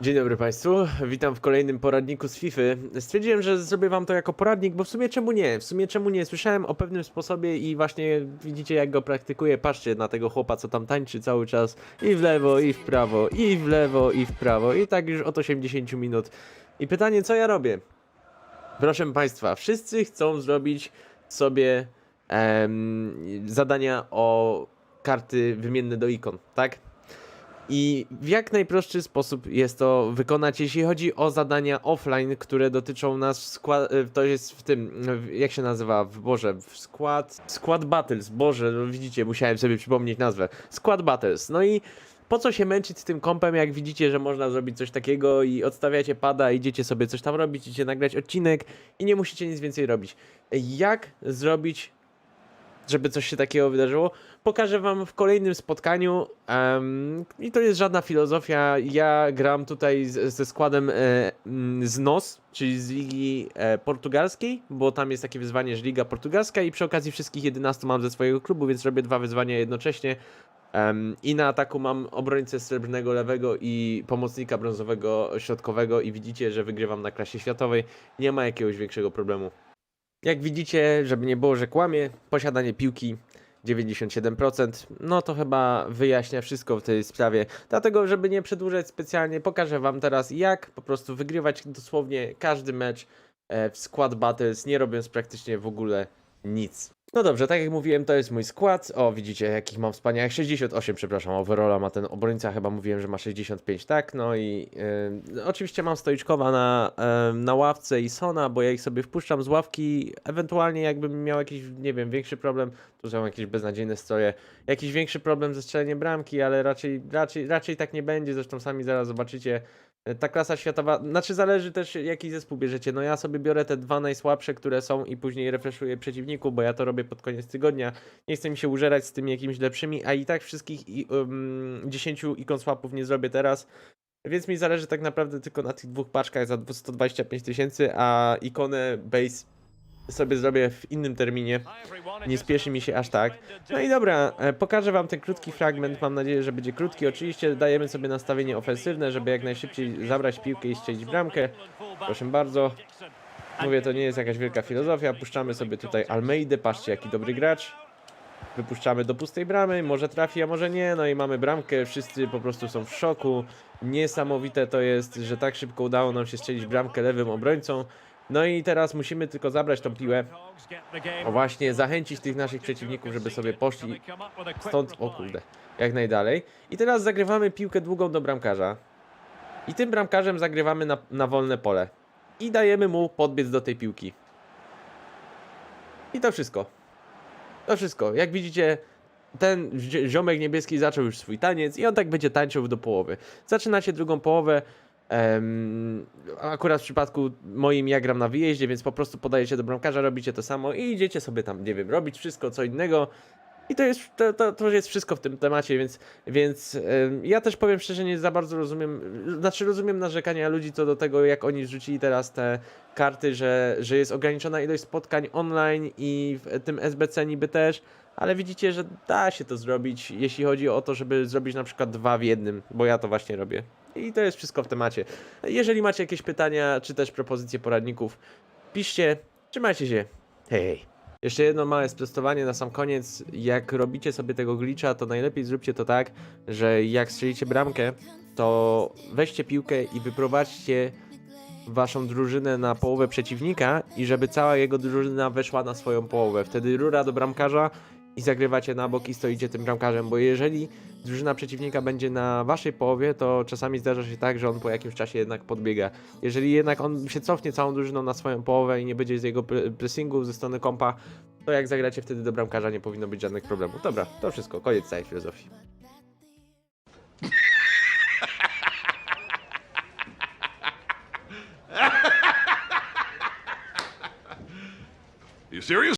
Dzień dobry Państwu, witam w kolejnym poradniku z FIFA. Stwierdziłem, że zrobię Wam to jako poradnik, bo w sumie czemu nie? W sumie czemu nie? Słyszałem o pewnym sposobie i właśnie widzicie jak go praktykuję. Patrzcie na tego chłopa, co tam tańczy cały czas i w lewo, i w prawo, i w lewo, i w prawo. I tak już od 80 minut. I pytanie, co ja robię? Proszę Państwa, wszyscy chcą zrobić sobie em, zadania o karty wymienne do ikon, tak? I w jak najprostszy sposób jest to wykonać, jeśli chodzi o zadania offline, które dotyczą nas skład, e, to jest w tym, w- jak się nazywa, w Boże, w skład, skład battles, Boże, no widzicie, musiałem sobie przypomnieć nazwę, skład battles, no i po co się męczyć z tym kompem, jak widzicie, że można zrobić coś takiego i odstawiacie pada, idziecie sobie coś tam robić, idziecie nagrać odcinek i nie musicie nic więcej robić. Jak zrobić żeby coś się takiego wydarzyło, pokażę wam w kolejnym spotkaniu. I to jest żadna filozofia. Ja gram tutaj z, ze składem e, mm, z NOS, czyli z Ligi e, Portugalskiej, bo tam jest takie wyzwanie, że Liga Portugalska i przy okazji wszystkich 11 mam ze swojego klubu, więc robię dwa wyzwania jednocześnie. I na ataku mam obrońcę srebrnego lewego i pomocnika brązowego środkowego i widzicie, że wygrywam na klasie światowej. Nie ma jakiegoś większego problemu. Jak widzicie, żeby nie było, że kłamie, posiadanie piłki 97%, no to chyba wyjaśnia wszystko w tej sprawie. Dlatego, żeby nie przedłużać specjalnie, pokażę Wam teraz, jak po prostu wygrywać dosłownie każdy mecz e, w skład battles, nie robiąc praktycznie w ogóle nic. No dobrze, tak jak mówiłem, to jest mój skład. O, widzicie, jakich mam wspaniałych 68, przepraszam, overalla ma ten obrońca, chyba mówiłem, że ma 65, tak? No i e, oczywiście mam stoiczkowa na, na ławce i Sona, bo ja ich sobie wpuszczam z ławki, ewentualnie jakbym miał jakiś, nie wiem, większy problem, tu są jakieś beznadziejne stroje, jakiś większy problem ze strzeleniem bramki, ale raczej, raczej, raczej tak nie będzie, zresztą sami zaraz zobaczycie. E, Ta klasa światowa, znaczy zależy też jaki zespół bierzecie. No ja sobie biorę te dwa najsłabsze, które są i później refreshuję przeciwników, bo ja to robię pod koniec tygodnia. Nie chcę mi się użerać z tymi jakimiś lepszymi, a i tak wszystkich i, um, 10 ikon swapów nie zrobię teraz. Więc mi zależy tak naprawdę tylko na tych dwóch paczkach za 125 tysięcy, a ikonę base sobie zrobię w innym terminie. Nie spieszy mi się aż tak. No i dobra, e, pokażę wam ten krótki fragment, mam nadzieję, że będzie krótki. Oczywiście dajemy sobie nastawienie ofensywne, żeby jak najszybciej zabrać piłkę i strzelić bramkę. Proszę bardzo. Mówię, to nie jest jakaś wielka filozofia. Puszczamy sobie tutaj Almeidę, patrzcie jaki dobry gracz. Wypuszczamy do pustej bramy, może trafi, a może nie. No i mamy bramkę, wszyscy po prostu są w szoku. Niesamowite to jest, że tak szybko udało nam się strzelić bramkę lewym obrońcą. No i teraz musimy tylko zabrać tą piłę. O właśnie, zachęcić tych naszych przeciwników, żeby sobie poszli stąd, o kurde, jak najdalej. I teraz zagrywamy piłkę długą do bramkarza. I tym bramkarzem zagrywamy na, na wolne pole. I dajemy mu podbiec do tej piłki. I to wszystko. To wszystko. Jak widzicie, ten zi- ziomek niebieski zaczął już swój taniec i on tak będzie tańczył do połowy. Zaczynacie drugą połowę. em, akurat w przypadku moim ja gram na wyjeździe, więc po prostu podajecie do bramkarza, robicie to samo i idziecie sobie tam, nie wiem, robić wszystko co innego. I to jest, to, to, to jest wszystko w tym temacie, więc, więc ja też powiem szczerze, nie za bardzo rozumiem, znaczy rozumiem narzekania ludzi co do tego, jak oni zrzucili teraz te karty, że, że jest ograniczona ilość spotkań online i w tym SBC niby też, ale widzicie, że da się to zrobić, jeśli chodzi o to, żeby zrobić na przykład dwa w jednym, bo ja to właśnie robię. I to jest wszystko w temacie. Jeżeli macie jakieś pytania, czy też propozycje poradników, piszcie, trzymajcie się, hej. Jeszcze jedno małe sprostowanie na sam koniec. Jak robicie sobie tego glitcha, to najlepiej zróbcie to tak, że jak strzelicie bramkę, to weźcie piłkę i wyprowadźcie waszą drużynę na połowę przeciwnika i żeby cała jego drużyna weszła na swoją połowę. Wtedy rura do bramkarza i zagrywacie na bok i stoicie tym bramkarzem, bo jeżeli drużyna przeciwnika będzie na waszej połowie, to czasami zdarza się tak, że on po jakimś czasie jednak podbiega. Jeżeli jednak on się cofnie całą drużyną na swoją połowę i nie będzie z jego pre- pressingu ze strony kompa, to jak zagracie wtedy do bramkarza nie powinno być żadnych problemów. Dobra, to wszystko, koniec całej filozofii. You serious?